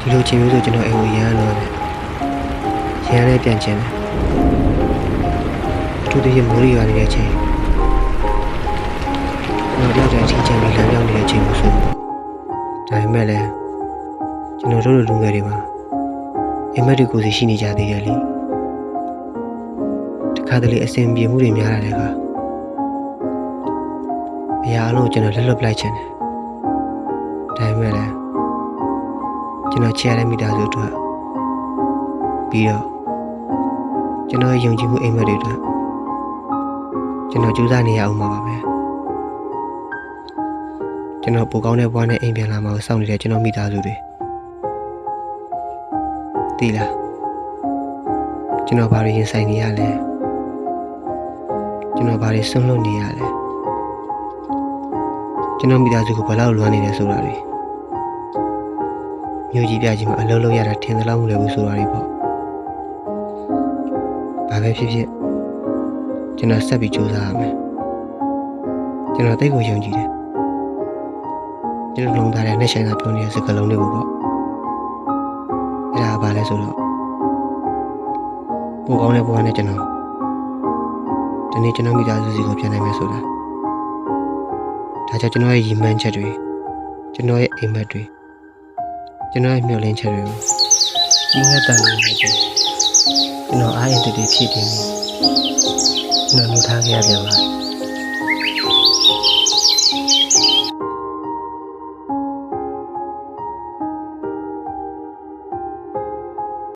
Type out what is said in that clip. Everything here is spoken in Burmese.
ဒီလိုချိန်မျိုးဆိုကျွန်တော်အိမ်ကိုရမ်းတော့တယ်ရမ်းလည်းပြန်ချင်တယ်အထူးသဖြင့်မိုးရီရွာနေတဲ့အချိန်ကျွန်တော်ကြောက်တဲ့အချိန်ချင်းပြီးလမ်းပြောင်းနေတဲ့အချိန်ကိုဆိုတော့ဒါပေမဲ့လည်းကျွန်တော်တို့လိုလူငယ်တွေမှာအိမ်မက်တွေကိုယ်စီရှိနေကြသေးတယ်လေတခါတလေအဆင်ပြေမှုတွေများလာတဲ့အခါအရာအလုံးကိုကျွန်တော်လက်လွတ်ပလိုက်ချင်တယ်ဒါပေမဲ့လည်း ကျွန်တော်ချရတဲ့မိသားစုအတွက်ပြီးတော့ကျွန်တော်ရဲ့ယုံကြည်မှုအိမ်မက်တွေအတွက်ကျွန်တော်ကြိုးစားနေရအောင်ပါပါပဲကျွန်တော်ပိုကောင်းတဲ့ဘဝနဲ့အိမ်ပြန်လာမှာကိုစောင့်နေတဲ့ကျွန်တော်မိသားစုတွေသိလားကျွန်တော်ဘာတွေရင်ဆိုင်နေရလဲကျွန်တော်ဘာတွေဆွန့်လွတ်နေရလဲကျွန်တော်မိသားစုကိုဘယ်လောက်လွမ်းနေလဲဆိုတာတွေ မြို့ကြီးပြကြီးမှာအလုံးလုံးရတာထင်သလောက်မလွယ်ဘူးဆိုတာတွေပေါ့။ဘာပဲဖြစ်ဖြစ်ကျွန်တော်ဆက်ပြီးကြိုးစားရမယ်။ကျွန်တော်တိတ်ကိုယုံကြည်တယ်။ကျွန်တော်လုံးသားတဲ့နဲ့ဆိုင်သာပြောနေတဲ့စကားလုံးတွေကိုပေါ့။အဲ့ဒါကဘာလဲဆိုတော့ပိုကောင်းတဲ့ဘဝနဲ့ကျွန်တော်ဒီနေ့ကျွန်တော်မိသားစုစီကိုပြန်နိုင်မယ်ဆိုတာ။ဒါကြောင့်ကျွန်တော်ရဲ့ရည်မှန်းချက်တွေကျွန်တော်ရဲ့အိမ်မက်တွေ ကျွန်တော်ရဲ့မျှော်လင့်ချက်တွေကိုကြီးငှက်တန်နေနေတယ်ကျွန်တော်အားရတဲ့တွေဖြစ်တယ်ကျွန်တော်နှုတ်ထားခဲ့ရပြန်ပါ